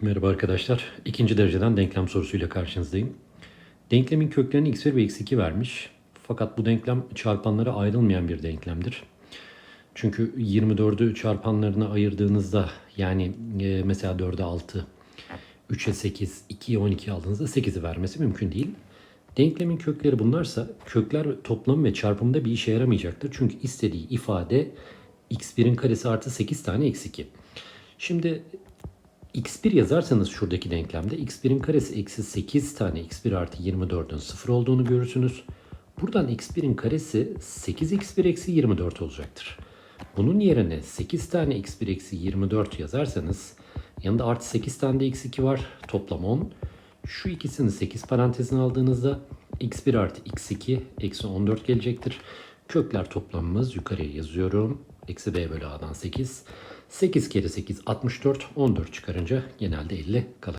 Merhaba arkadaşlar. İkinci dereceden denklem sorusuyla karşınızdayım. Denklemin köklerini x1 ve x2 vermiş. Fakat bu denklem çarpanlara ayrılmayan bir denklemdir. Çünkü 24'ü çarpanlarına ayırdığınızda yani e, mesela 4'e 6, 3'e 8, 2'ye 12 aldığınızda 8'i vermesi mümkün değil. Denklemin kökleri bunlarsa kökler toplam ve çarpımda bir işe yaramayacaktır. Çünkü istediği ifade x1'in karesi artı 8 tane x2. Şimdi x1 yazarsanız şuradaki denklemde x1'in karesi eksi 8 tane x1 artı 24'ün 0 olduğunu görürsünüz. Buradan x1'in karesi 8x1 eksi 24 olacaktır. Bunun yerine 8 tane x1 eksi 24 yazarsanız yanında artı 8 tane de x2 var. Toplam 10. Şu ikisini 8 parantezine aldığınızda x1 artı x2 eksi 14 gelecektir. Kökler toplamımız yukarıya yazıyorum. Eksi b bölü a'dan 8. 8 kere 8 64. 14 çıkarınca genelde 50 kalır.